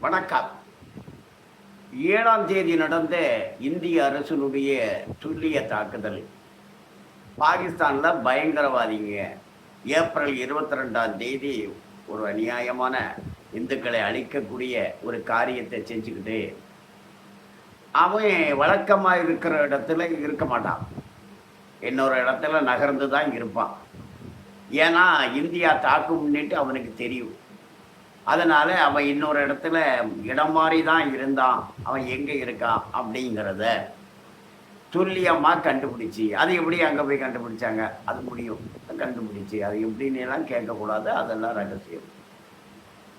வணக்கம். ஏழாம் தேதி நடந்த இந்திய அரசினுடைய துல்லிய தாக்குதல். பாகிஸ்தானில் பயங்கரவாதிங்க. ஏப்ரல் இருபத்தி ரெண்டாம் தேதி ஒரு அநியாயமான இந்துக்களை அழிக்கக்கூடிய ஒரு காரியத்தை செஞ்சுக்கிட்டு அவன் வழக்கமாக இருக்கிற இடத்துல இருக்க மாட்டான். இன்னொரு இடத்துல நகர்ந்து தான் இருப்பான். ஏன்னா இந்தியா தாக்கும் முன்னிட்டு அவனுக்கு தெரியும். அதனால அவன் இன்னொரு இடத்துல இடம் மாறி தான் இருந்தான். அவன் எங்கே இருக்கான் அப்படிங்கிறத துல்லியமாக கண்டுபிடிச்சி. அது எப்படி அங்கே போய் கண்டுபிடிச்சாங்க? அது முடியும். கண்டுபிடிச்சி. அது எப்படின்னு எல்லாம் கேட்கக்கூடாது. அதெல்லாம் ரகசியம்.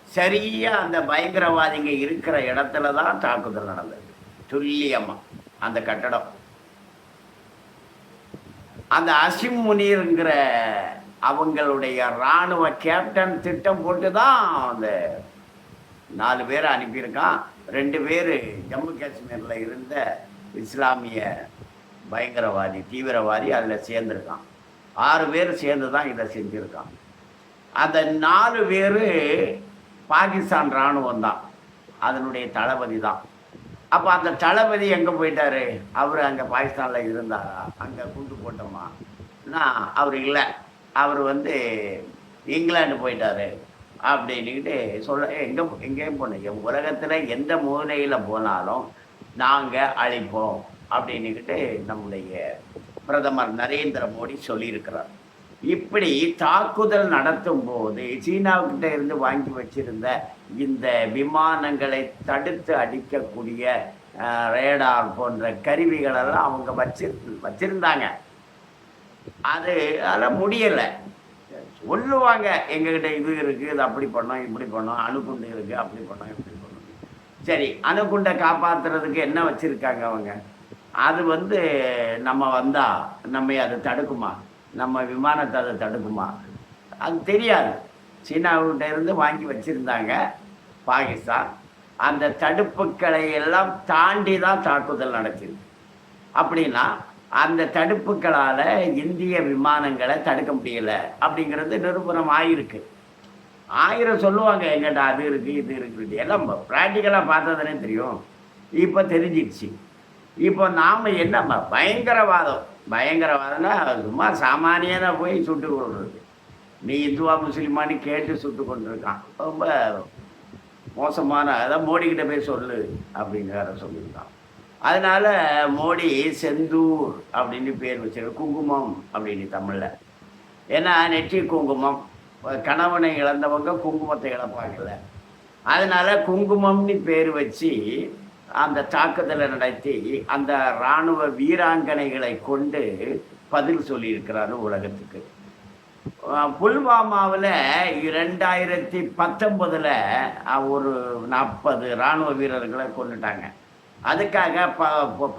சரியா அந்த பயங்கரவாதிங்க இருக்கிற இடத்துல தான் தாக்குதல் நடந்தது. துல்லியமாக அந்த கட்டடம். அந்த அசிம் முனிருங்கிற அவங்களுடைய இராணுவ கேப்டன் திட்டம் போட்டு தான் அந்த நாலு பேரை அனுப்பியிருக்கான். ரெண்டு பேர் ஜம்மு காஷ்மீரில் இருந்த இஸ்லாமிய பயங்கரவாதி தீவிரவாதி அதில் சேர்ந்துருக்கான். ஆறு பேர் சேர்ந்து தான் இதை செஞ்சுருக்கான். அந்த நாலு பேர் பாகிஸ்தான் இராணுவம் தான் அதனுடைய தளபதி தான் அப்போ அந்த தளபதி எங்கே போயிட்டார்? அவர் அங்கே பாகிஸ்தானில் இருந்தாரா? அங்கே குண்டு போட்டோமா? நான் அவர் இல்லை. அவர் வந்து இங்கிலாந்து போயிட்டாரு. அப்படின்னுக்கிட்டு சொல்ல எங்கே எங்கேயும் போனீங்க உலகத்தில் எந்த மூலையில் போனாலும் நாங்கள் அழிப்போம். அப்படின்னுக்கிட்டு நம்முடைய பிரதமர் நரேந்திர மோடி சொல்லியிருக்கிறார். இப்படி தாக்குதல் நடத்தும் போது சீனாவுக்கிட்ட இருந்து வாங்கி வச்சிருந்த இந்த விமானங்களை தடுத்து அடிக்கக்கூடிய ரேடார் போன்ற கருவிகளெல்லாம் அவங்க வச்சிரு வச்சிருந்தாங்க. அது அதெல்லாம் முடியலை. சொல்லுவாங்க எங்ககிட்ட இது இருக்குது இது அப்படி பண்ணோம் இப்படி பண்ணோம் அணுகுண்டு இருக்குது அப்படி பண்ணோம் இப்படி பண்ணோம். சரி அணுகுண்டை காப்பாற்றுறதுக்கு என்ன வச்சுருக்காங்க அவங்க? அது வந்து நம்ம வந்தால் நம்ம அதை தடுக்குமா? நம்ம விமானத்தை அதை தடுக்குமா? அது தெரியாது. சீனாவுகிட்ட இருந்து வாங்கி வச்சுருந்தாங்க பாகிஸ்தான். அந்த தடுப்புக்களை எல்லாம் தாண்டி தான் தாக்குதல் நடக்குது. அப்படின்னா அந்த தடுப்புகளால் இந்திய விமானங்களை தடுக்க முடியல. அப்படிங்கிறது நிரூபணம் ஆயிருக்கு. ஆயிரம் சொல்லுவாங்க எங்கிட்ட அது இருக்குது இது இருக்குது எல்லாம் ப்ராக்டிக்கலாக பார்த்ததுனே தெரியும். இப்போ தெரிஞ்சிடுச்சு. இப்போ நாம் என்ன பயங்கரவாதம். பயங்கரவாதம்னா சும்மா சாமானியதாக போய் சுட்டு கொள்வது நீ இந்துவா முஸ்லீமான்னு கேட்டு சுட்டு கொண்டிருக்கான். ரொம்ப மோசமான அதான் மோடிக்கிட்ட போய் சொல்லு அப்படிங்கிற சொல்லியிருக்கான். அதனால் மோடி செந்தூர் அப்படின்னு பேர் வச்சிருக்க குங்குமம் அப்படின்னு தமிழில். ஏன்னா நெற்றி குங்குமம். கணவனை இழந்தவங்க குங்குமத்தை இழப்பாங்கல்ல. அதனால் குங்குமம்னு பேர் வச்சு அந்த தாக்குதலை நடத்தி அந்த இராணுவ வீராங்கனைகளை கொண்டு பதில் சொல்லியிருக்கிறாரு உலகத்துக்கு. புல்வாமாவில் இரண்டாயிரத்தி பத்தொன்பதில் ஒரு நாற்பது இராணுவ வீரர்களை கொண்டுட்டாங்க அதுக்காக ப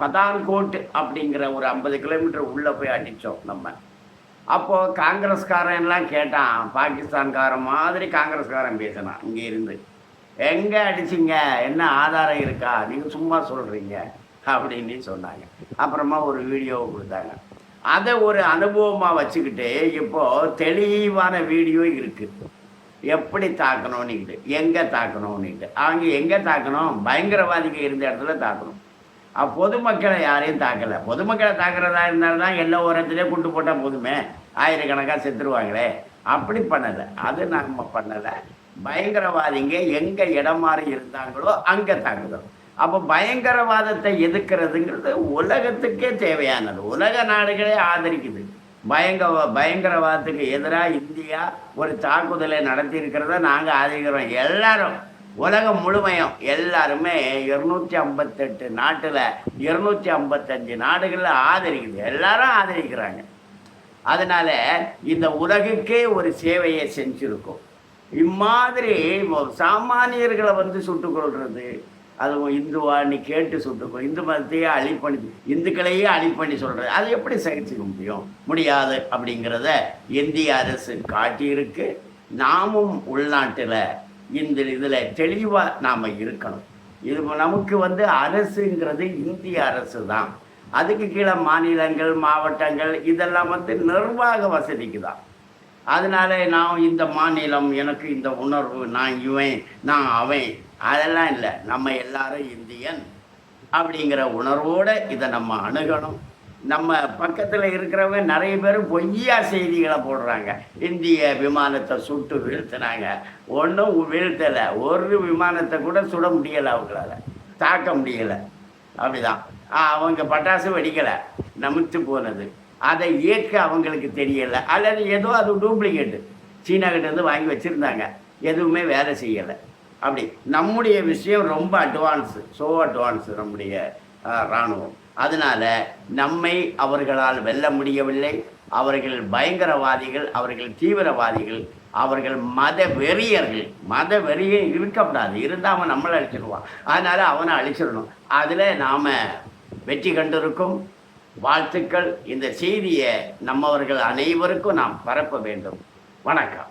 பதான்கோட் அப்படிங்கிற ஒரு ஐம்பது கிலோமீட்டர் உள்ளே போய் அடித்தோம் நம்ம. அப்போது காங்கிரஸ்காரன்லாம் கேட்டான் பாகிஸ்தான்காரன் மாதிரி காங்கிரஸ்காரன் பேசினான் இங்கே இருந்து. எங்கே அடிச்சிங்க? என்ன ஆதாரம் இருக்கா? நீங்கள் சும்மா சொல்கிறீங்க அப்படின்னு சொன்னாங்க. அப்புறமா ஒரு வீடியோவை கொடுத்தாங்க. அதை ஒரு அனுபவமாக வச்சுக்கிட்டு இப்போது தெளிவான வீடியோ இருக்குது எப்படி தாக்கணும்னுக்கிட்டு எங்கே தாக்கணும்னுக்கிட்டு அவங்க எங்கே தாக்கணும்? பயங்கரவாதிங்க இருந்த இடத்துல தாக்கணும். பொதுமக்களை யாரையும் தாக்கலை. பொதுமக்களை தாக்குறதா இருந்தாலும் தான் எல்லா ஓரத்துலேயே குண்டு போட்டால் போதுமே. ஆயிரக்கணக்காக செத்துருவாங்களே. அப்படி பண்ணலை. அது நம்ம பண்ணலை. பயங்கரவாதிங்க எங்கே இடம் மாறி இருந்தாங்களோ அங்கே தாக்குதல். அப்போ பயங்கரவாதத்தை எதிர்க்கிறதுங்கிறது உலகத்துக்கே தேவையானது. உலக நாடுகளே ஆதரிக்குது. பயங்க பயங்கரவாதத்துக்கு எதிராக இந்தியா ஒரு தாக்குதலை நடத்தி இருக்கிறத நாங்கள் ஆதரிக்கிறோம் எல்லாரும் உலகம் முழுமையும் எல்லாருமே இருநூற்றி ஐம்பத்தெட்டு நாட்டில் இருநூற்றி ஐம்பத்தஞ்சு நாடுகளில் ஆதரிக்குது. எல்லாரும் ஆதரிக்கிறாங்க. அதனால் இந்த உலகுக்கே ஒரு சேவையை செஞ்சுருக்கோம். இம்மாதிரி சாமானியர்களை வந்து சுட்டுக்கொள்வது அது இந்துவா நீ கேட்டு சுட்டுக்கொள் இந்து மதத்தையே அழிப்பண்ணி இந்துக்களையே அழிப்பண்ணி சொல்கிறது அது எப்படி சகிச்சுக்க முடியும்? முடியாது அப்படிங்கிறத இந்திய அரசு காட்டியிருக்கு. நாமும் உள்நாட்டில் இந்த இதில் தெளிவாக நாம் இருக்கணும். இது நமக்கு வந்து அரசுங்கிறது இந்திய அரசு தான் அதுக்கு கீழே மாநிலங்கள் மாவட்டங்கள் இதெல்லாம் வந்து நிர்வாக வசதிக்கு தான் அதனால நான் இந்த மாநிலம் எனக்கு இந்த உணர்வு நான் இவன் நான் அவன். அதெல்லாம் இல்லை. நம்ம எல்லாரும் இந்தியன் அப்படிங்கிற உணர்வோடு இதை நம்ம அணுகணும். நம்ம பக்கத்தில் இருக்கிறவங்க நிறைய பேர் பொய்யா செய்திகளை போடுறாங்க. இந்திய விமானத்தை சுட்டு வீழ்த்தினாங்க. ஒன்றும் வீழ்த்தலை. ஒரு விமானத்தை கூட சுட முடியலை அவங்களால. தாக்க முடியலை. அப்படிதான். அவங்க பட்டாசு வெடிக்கலை. நமித்து போனது. அதை இயக்க அவங்களுக்கு தெரியலை. அல்லது ஏதோ அது டூப்ளிகேட்டு சீனா கிட்டேருந்து வாங்கி வச்சுருந்தாங்க. எதுவுமே வேலை செய்யலை. அப்படி. நம்முடைய விஷயம் ரொம்ப அட்வான்ஸு ஸோ அட்வான்ஸு நம்முடைய இராணுவம். அதனால் நம்மை அவர்களால் வெல்ல முடியவில்லை. அவர்கள் பயங்கரவாதிகள் அவர்கள் தீவிரவாதிகள் அவர்கள் மத வெறியர்கள். மத வெறியே இருக்கக்கூடாது இருந்தால் அவன் நம்மளை அழிச்சிடுவான் அதனால் அவனை அழிச்சிடணும். அதில் நாம் வெற்றி கண்டிருக்கும். வாழ்த்துக்கள். இந்த செய்தியை நம்மவர்கள் அனைவருக்கும் நாம் பரப்ப வேண்டும். வணக்கம்.